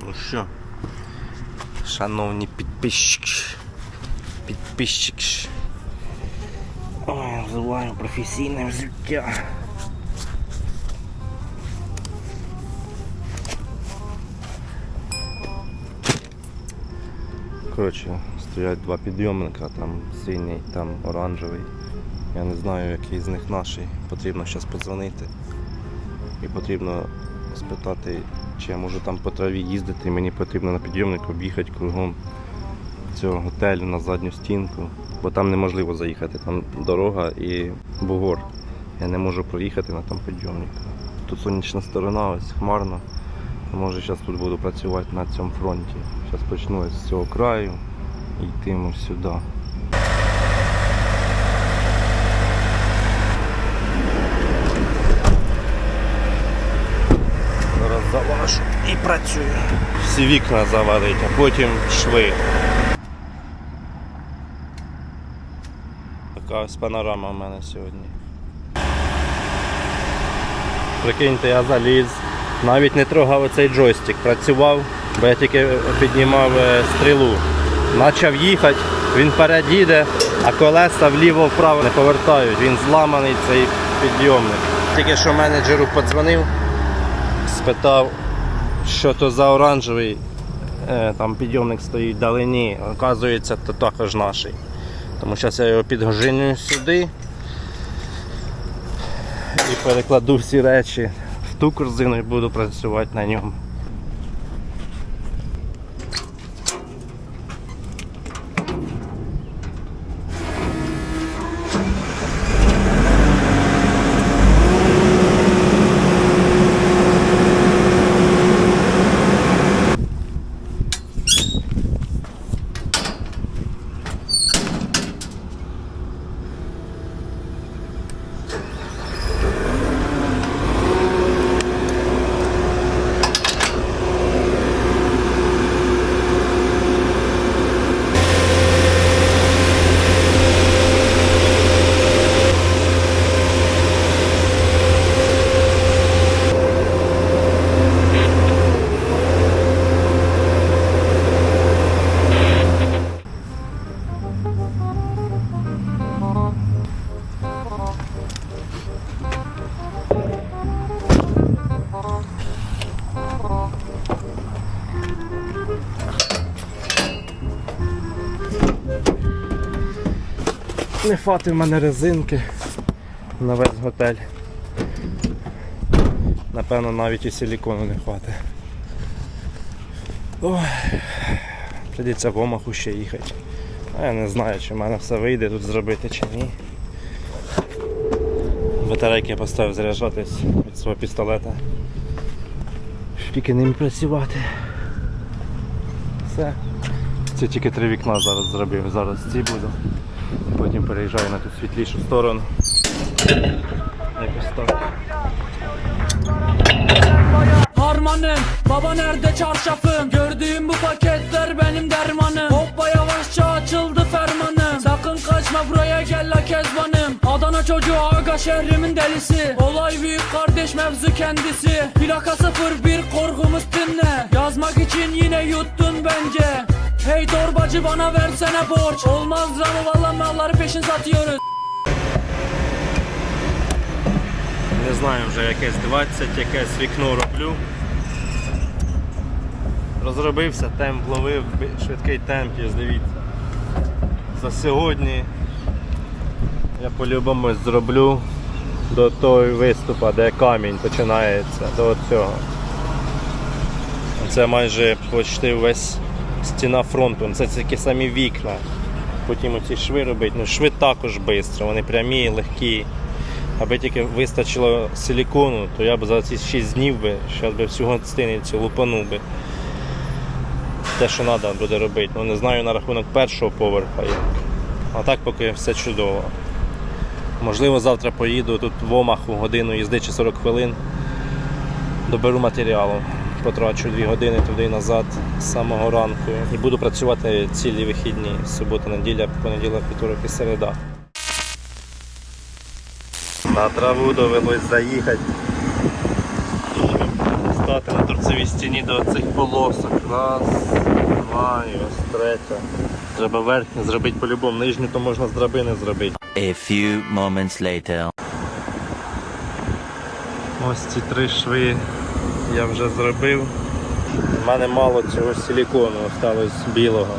Ну що, шановні підписчики, підписчики. Ой, взиваю професійне взуття. Коротше, стоять два підйомника, там синій, там оранжевий. Я не знаю, який з них наш. Потрібно зараз подзвонити. І потрібно спитати, чи я можу там по траві їздити. Мені потрібно на підйомник об'їхати кругом цього готелю на задню стінку, бо там неможливо заїхати, там дорога і бугор. Я не можу проїхати на там підйомник. Тут сонячна сторона, ось хмарно. Може зараз тут буду працювати на цьому фронті. Зараз почну з цього краю і йтиму сюди. Зараз працюю. Всі вікна заварить, а потім шви. Така ось панорама в мене сьогодні. Прикиньте, я заліз, навіть не трогав оцей джойстик, працював, бо я тільки піднімав е, стрілу. Почав їхати, він вперед а колеса вліво-вправо не повертають. Він зламаний цей підйомник. Тільки що менеджеру подзвонив, спитав, що то за оранжевий е, там підйомник стоїть вдалині. Оказується, то також наш. Тому зараз я його підгожинюю сюди і перекладу всі речі в ту корзину і буду працювати на ньому. Не хватить в мене резинки на весь готель. Напевно, навіть і силікону не хватить. Ой, прийдеться в омаху ще їхати. А я не знаю, чи в мене все вийде тут зробити чи ні. Батарейки я поставив заряджатись від свого пістолета. Тільки ним працювати. Все. Це тільки три вікна зараз зробив, зараз ці буду. Потім переїжджаю на ту світлішу сторону. Якось так. Harmanım Baba nerede çarşafım Gördüğüm bu paketler benim dermanım Hoppa yavaşça açıldı fermanım Sakın kaçma buraya gel la kezbanım Adana çocuğu aga şehrimin delisi Olay büyük kardeş mevzu kendisi Plaka 01 korkumuz dinle Yazmak için yine yuttun bence Hey torbacı bana versene borç Olmaz lan valla malları peşin satıyoruz Не знаю, вже якесь 20, якесь вікно роблю. Розробився, темп ловив, швидкий темп, є, дивіться. За сьогодні я по-любому зроблю до того виступу, де камінь починається, до цього. Це майже почти весь стіна фронту. Це тільки самі вікна. Потім оці шви робити. Ну, шви також швидко, вони прямі, легкі. Аби тільки вистачило силікону, то я б за ці 6 днів би, зараз би всю гостиницю лупанув би. Те, що треба буде робити. Ну не знаю на рахунок першого поверха як. А так поки все чудово. Можливо, завтра поїду тут в Омаху годину їзди чи 40 хвилин. Доберу матеріалу. Потрачу 2 години туди і назад з самого ранку. І буду працювати цілі вихідні. Субота, неділя, понеділок, вівторок і середа. На траву довелось заїхати, щоб стати на торцевій стіні до цих полосок. Раз, два і ось третя. Треба верхню зробити по-любому. Нижню то можна з драбини зробити. A few moments later. Ось ці три шви я вже зробив. У мене мало цього силікону осталось білого.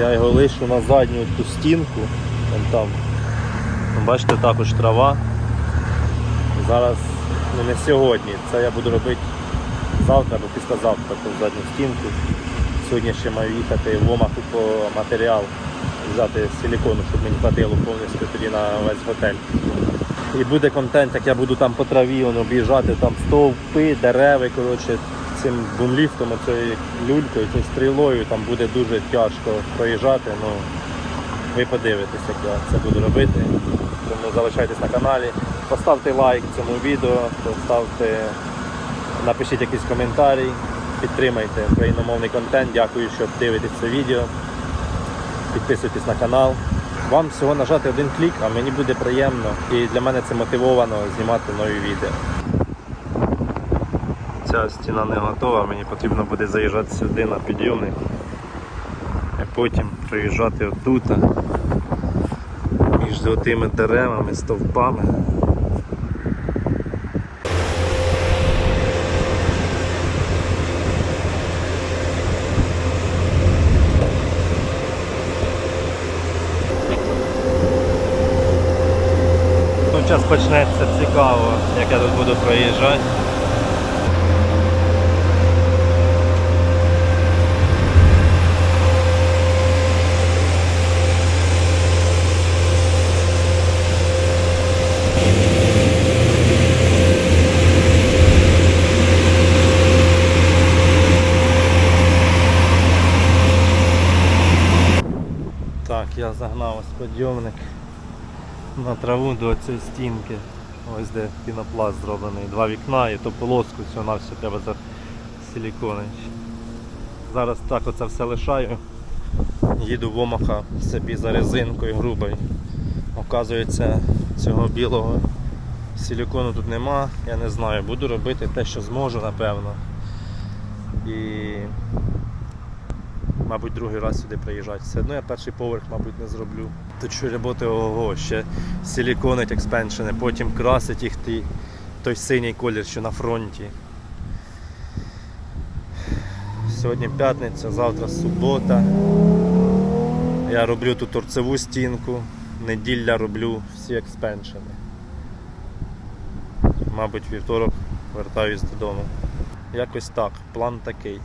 Я його лишу на задню ту стінку. Вон там. Бачите, також трава. Зараз, ну не сьогодні, це я буду робити завтра або післязавтра ту задню стінку. Сьогодні ще маю їхати в Омаху по матеріал, взяти силікону, щоб мені хватило повністю тоді на весь готель. І буде контент, як я буду там по траві он, об'їжджати там стовпи, дерева, коротше, цим бунліфтом, цією люлькою, цією стрілою, там буде дуже тяжко проїжджати. Ну, ви подивитесь, як я це буду робити. Тому залишайтесь на каналі, поставте лайк цьому відео, поставте, напишіть якийсь коментарій, підтримайте україномовний контент. Дякую, що дивитесь це відео. Підписуйтесь на канал. Вам всього нажати один клік, а мені буде приємно і для мене це мотивовано знімати нові відео. Ця стіна не готова, мені потрібно буде заїжджати сюди на підйомник, а потім приїжджати отут між тими деревами, стовпами. Зараз почнеться цікаво, як я тут буду проїжджати. Так, я загнав ось підйомник на траву до цієї стінки. Ось де пінопласт зроблений. Два вікна і то полоску всього на все треба за силіконить. Зараз так оце все лишаю. Їду в Омаха собі за резинкою грубою. Оказується, цього білого силікону тут нема. Я не знаю, буду робити те, що зможу, напевно. І мабуть, другий раз сюди приїжджати. Все одно я перший поверх, мабуть, не зроблю. Тут що роботи ого, ще силіконить експеншени, потім красить їх ті, той синій колір, що на фронті. Сьогодні п'ятниця, завтра субота. Я роблю тут торцеву стінку, неділя роблю всі експеншени. Мабуть, вівторок вертаюсь додому. Якось так, план такий.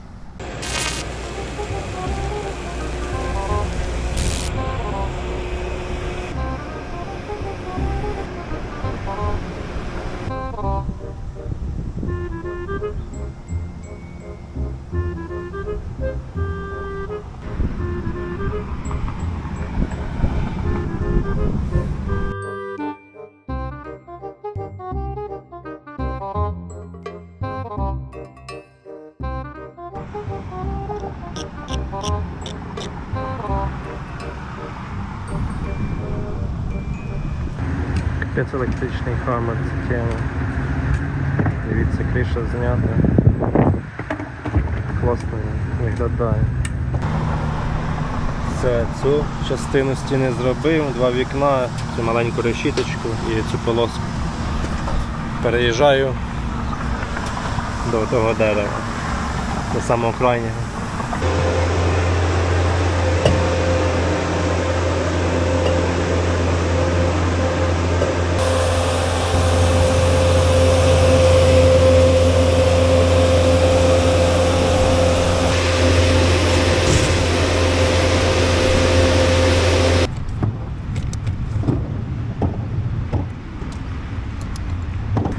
Електричний хамер це тема. Дивіться, криша знята. Класно виглядає. Все, цю частину стіни зробив, два вікна, цю маленьку решіточку і цю полоску. Переїжджаю до того дерева, до самого крайнього.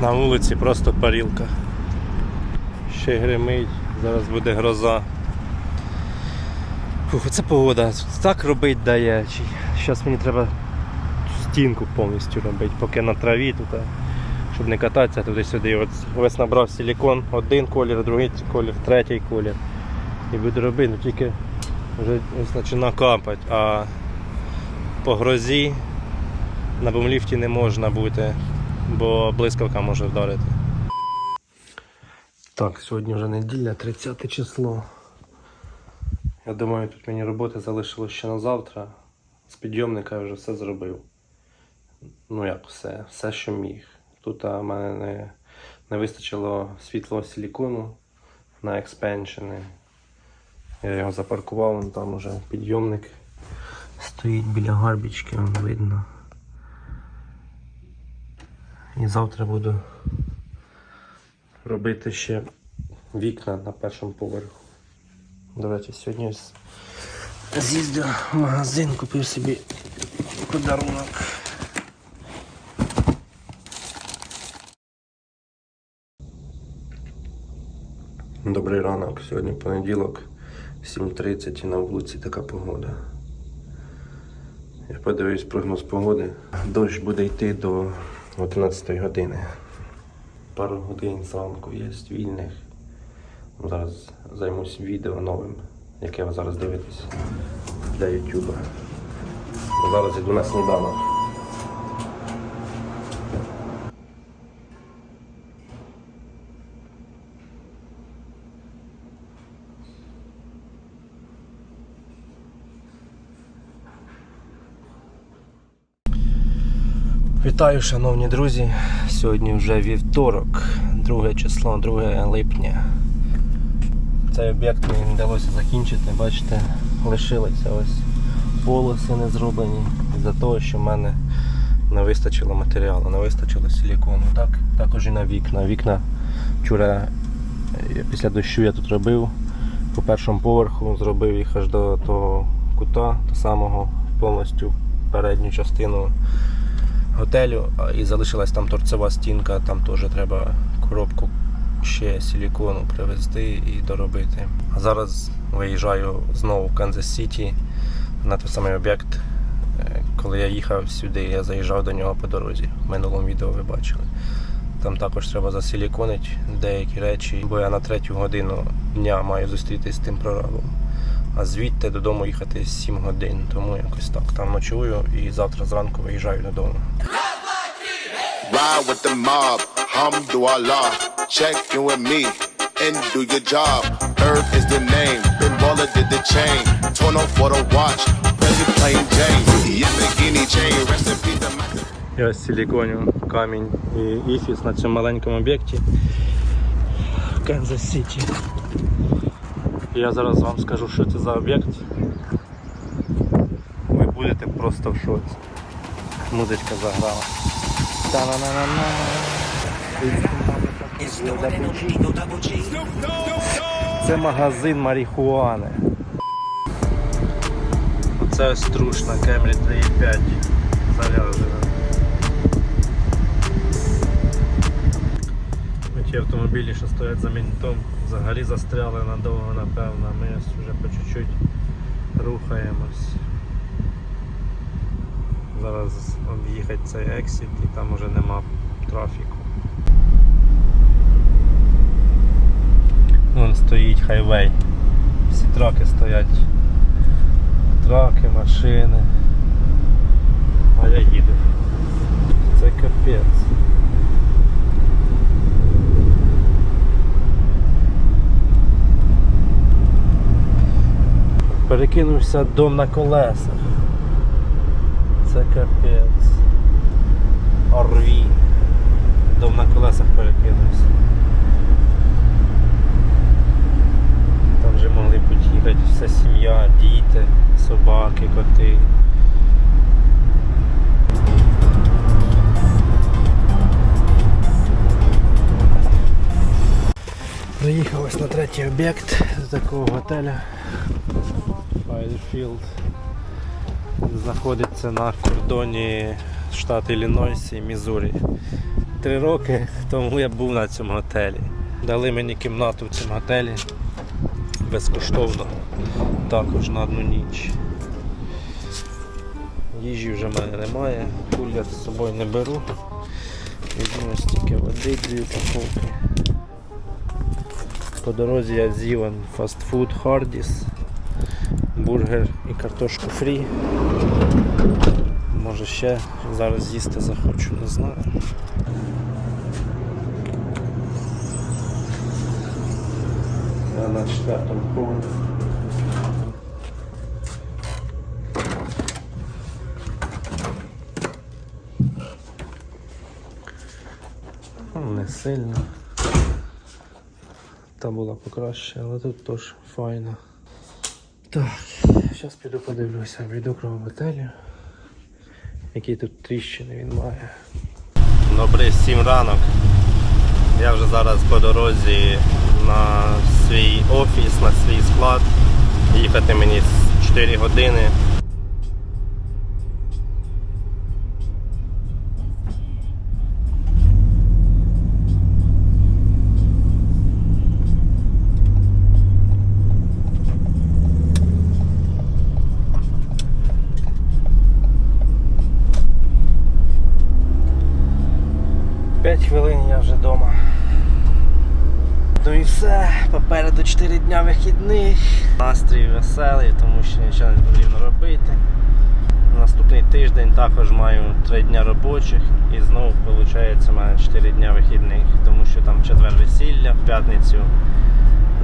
На вулиці просто парілка. Ще гримить, зараз буде гроза. Фух, це погода. Так робить дає. Зараз мені треба стінку повністю робити, поки на траві тут, щоб не кататися туди-сюди. От весь набрав силікон, один колір, другий колір, третій колір. І буду робити, ну тільки вже ось починає капати, а по грозі на бумліфті не можна бути, бо блискавка може вдарити. Так, сьогодні вже неділя, 30 число. Я думаю, тут мені роботи залишилось ще на завтра. З підйомника я вже все зробив. Ну як все, все, що міг. Тут в мене не, не вистачило світлого силікону на експеншени. Я його запаркував, там уже підйомник стоїть біля гарбічки, видно. І завтра буду робити ще вікна на першому поверху. До речі, сьогодні з'їздив в магазин, купив собі подарунок. Добрий ранок, сьогодні понеділок, 7.30 і на вулиці така погода. Я подивився прогноз погоди. Дощ буде йти до 11 години. Пару годин зранку є вільних. Зараз займусь відео новим, яке ви зараз дивитесь для Ютуба. Зараз йду на сніданок. Вітаю, шановні друзі. Сьогодні вже вівторок, 2 число, 2 липня. Цей об'єкт мені вдалося закінчити, бачите, лишилися ось полоси не зроблені із-за того, що в мене не вистачило матеріалу, не вистачило силікону. Так, також і на вікна. Вікна вчора е, після дощу я тут робив по першому поверху, зробив їх аж до того кута, до самого повністю передню частину готелю і залишилась там торцева стінка, там теж треба коробку ще силікону привезти і доробити. А зараз виїжджаю знову в Канзас Сіті на той самий об'єкт. Е, Коли я їхав сюди, я заїжджав до нього по дорозі. В минулому відео ви бачили. Там також треба засиліконити деякі речі, бо я на третю годину дня маю зустрітися з тим прорабом. А звідти додому їхати 7 годин, тому якось так. Там ночую і завтра зранку виїжджаю додому. Ride with the mob, Hamdulillah. Check in with me and do your job. Earth is the name, Ben Baller did the chain. Torn off for the watch, Prezi plain Jane. Yamagini chain, rest in peace. Я ось силіконю камінь і іфіс на цьому маленькому об'єкті в Канзас Сіті. Я зараз вам скажу, що це за об'єкт. Ви будете просто в шоці. Музичка заграла. Та-на-на-на-на. Це магазин марихуани. Оце ось трушна Camry 3.5 заряджена. Ті автомобілі, що стоять за мінтом, Взагалі застряли надовго, напевно. Ми вже по чуть-чуть рухаємось. Зараз об'їхати цей ексіт і там вже нема трафіку. Вон стоїть хайвей. Всі траки стоять. Траки, машини. А я їду. Це капець. Перекинувся дом на колесах. Це капець. Орві. Дом на колесах перекинувся. Там вже могли під'їхати вся сім'я, діти, собаки, коти. Приїхав ось на третій об'єкт з такого готеля. Firefield. Знаходиться на кордоні штату Іллінойс і Мізурі. Три роки тому я був на цьому готелі. Дали мені кімнату в цьому готелі безкоштовно, також на одну ніч. Їжі вже в мене немає, кулер з собою не беру. Візьму ось тільки води дві упаковки. По дорозі я з'їв фастфуд Хардіс, бургер і картошку фрі. Може ще зараз з'їсти захочу, не знаю. Ми на четвертому поверсі. Ну, Не сильно. Та була покраще, але тут теж файно. Так, зараз піду подивлюся, кров готелю. Які тут тріщини він має. Добрий 7 ранок. Я вже зараз по дорозі на свій офіс, на свій склад. Їхати мені 4 години. П'ять хвилин я вже вдома. Ну і все, попереду 4 дня вихідних. Настрій веселий, тому що нічого не потрібно робити. Наступний тиждень також маю 3 дня робочих і знову виходить у мене 4 дня вихідних, тому що там четвер весілля, в п'ятницю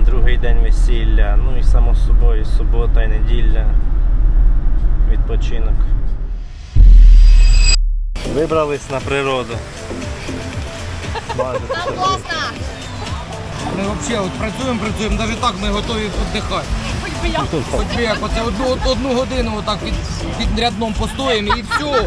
другий день весілля, ну і само собою субота і неділя. Відпочинок. Вибрались на природу. Що Ми взагалі от працюємо, працюємо, навіть так ми готові віддихати. Хоч би я. Хоч би як оце одну, одну годину отак під, під рядном постоїмо і все.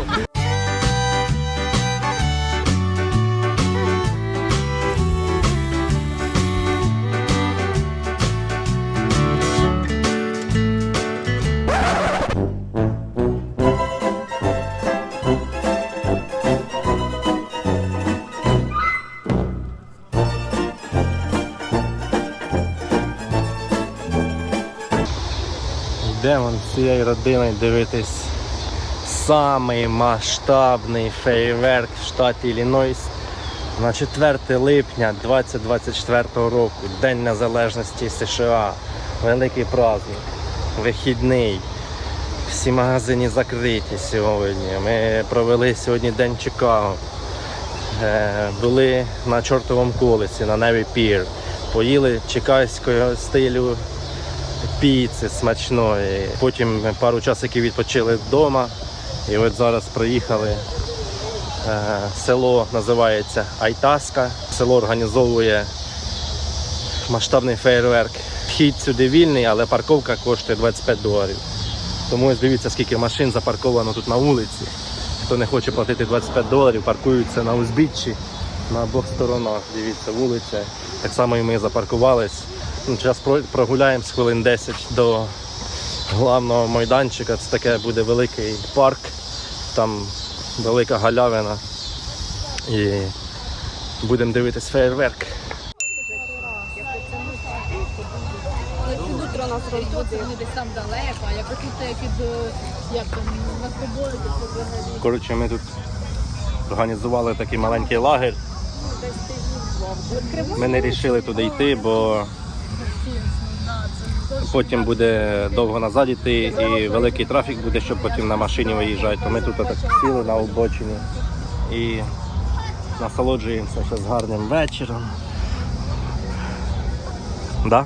Йдемо з цією родиною дивитись самий масштабний фейерверк в штаті Іллінойс на 4 липня 2024 року, День Незалежності США. Великий праздник, вихідний. Всі магазини закриті сьогодні. Ми провели сьогодні День Чикаго. Е, Були на чортовому колесі на Неві Пір. Поїли чекайського стилю піци смачної. Потім пару часиків відпочили вдома. І от зараз приїхали. Е, Село називається Айтаска. Село організовує масштабний фейерверк. Вхід сюди вільний, але парковка коштує 25 доларів. Тому ось дивіться, скільки машин запарковано тут на вулиці. Хто не хоче платити 25 доларів, паркуються на узбіччі на обох сторонах. Дивіться, вулиця. Так само і ми запаркувались. Ну, Зараз про- прогуляємо з хвилин 10 до главного майданчика. Це таке буде великий парк, там велика галявина. І будемо дивитись фейерверк. Коротше, ми тут організували такий маленький лагерь. Ми не вирішили туди йти, бо потім буде довго назад йти і великий трафік буде, щоб потім на машині виїжджати. То ми тут так сіли на обочині і насолоджуємося зараз гарним вечором. Да?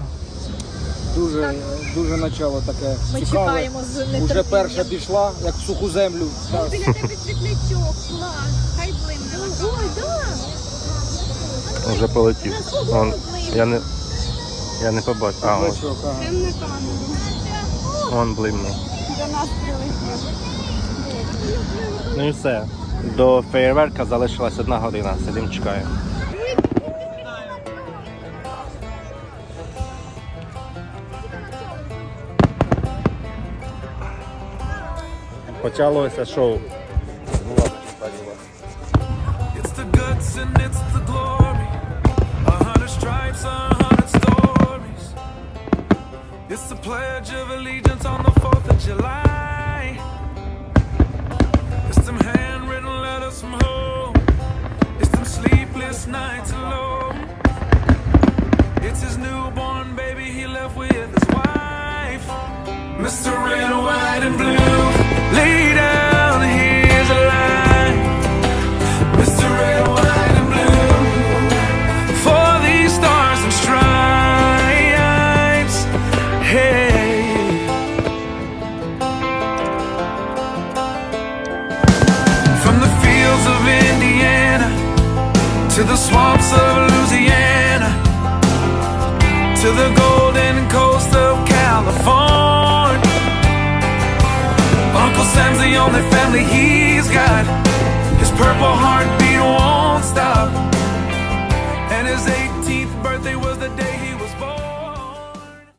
Дуже, дуже начало таке Ми цікаве. чекаємо з Уже нетерпінням. перша пішла, як в суху землю. Так. Біля тебе світлячок, клас, хай блимне. Ой, да. Вже полетів. Вон, я не, я не побачив. А, ось, вон блимнув. До нас прилетів. Ну і все. До фейерверка залишилась одна година. Сидимо, чекаємо. Почалося шоу. It's the guts and it's the glory. A hundred stripes, stories. It's the pledge of allegiance on the 4th of July. It's them handwritten letters from home. It's them sleepless nights alone. It's his newborn baby he left with his wife. Mr. Red, White, and Blue.